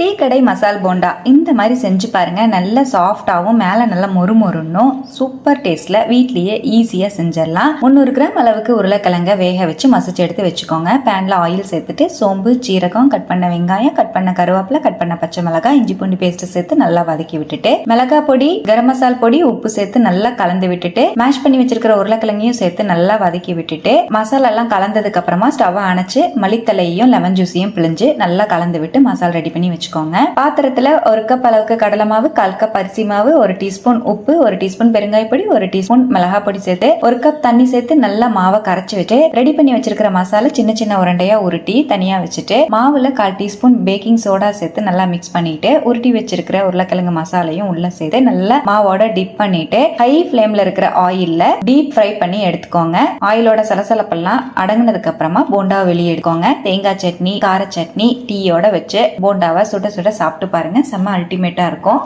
Tea கடை மசால் போண்டா இந்த மாதிரி செஞ்சு பாருங்க. நல்ல சாஃப்டாகவும் மேலே நல்லா மொறுமொறுன்னும் சூப்பர் டேஸ்ட்ல வீட்லேயே ஈஸியாக செஞ்சிடலாம். முந்நூறு கிராம் அளவுக்கு உருளைக்கிழங்க வேக வச்சு மசிச்சு எடுத்து வச்சுக்கோங்க. பேனில் ஆயில் சேர்த்துட்டு சோம்பு சீரகம் கட் பண்ண வெங்காயம் கட் பண்ண கருவேப்பிலை கட் பண்ண பச்சை மிளகாய் இஞ்சி பூண்டு பேஸ்ட் சேர்த்து நல்லா வதக்கி விட்டுட்டு மிளகாய் பொடி கரம் மசால் பொடி உப்பு சேர்த்து நல்லா கலந்து விட்டுட்டு மேஷ் பண்ணி வச்சிருக்கிற உருளைக்கிழங்கையும் சேர்த்து நல்லா வதக்கி விட்டுட்டு மசாலா எல்லாம் கலந்ததுக்கு அப்புறமா ஸ்டவ் அணைச்சு மல்லித்தலையையும் லெமன் ஜூஸையும் பிழிஞ்சு நல்லா கலந்து விட்டு மசாலா ரெடி பண்ணி வச்சுக்கோங்க. பாத்திரத்துல ஒரு கப் அளவுக்கு கடலை மாவு கால் கப் அரிசி மாவு ஒரு டீஸ்பூன் உப்பு ஒரு டீஸ்பூன் பெருங்காய பொடி ஒரு டீஸ்பூன் மிளகா பொடி சேர்த்து ஒரு கப் தண்ணி சேர்த்து நல்லா மாவை கரைச்சு வச்சு ரெடி பண்ணி வச்சிருக்கிற மசாலா சின்ன சின்ன உருண்டையா உருட்டி தனியா வச்சுட்டு மாவுல கால் டீஸ்பூன் பேக்கிங் சோடா சேர்த்து நல்லா மிக்ஸ் பண்ணிட்டு உருட்டி வச்சிருக்கிற உருளைக்கிழங்கு மசாலையும் உள்ள சேர்த்து நல்லா மாவோட டிப் பண்ணிட்டு ஹை ஃபிளேம்ல இருக்கிற ஆயில்ல டீப் ஃப்ரை பண்ணி எடுத்துக்கோங்க. ஆயிலோட சலசலப்பெல்லாம் அடங்குனதுக்கு அப்புறமா போண்டாவை வெளியே எடுக்கோங்க. தேங்காய் சட்னி கார சட்னி டீயோட வச்சு போண்டாவை சுட சுட சாப்பிட்டு பாருங்கள் செம்ம அல்டிமேட்டாக இருக்கும்.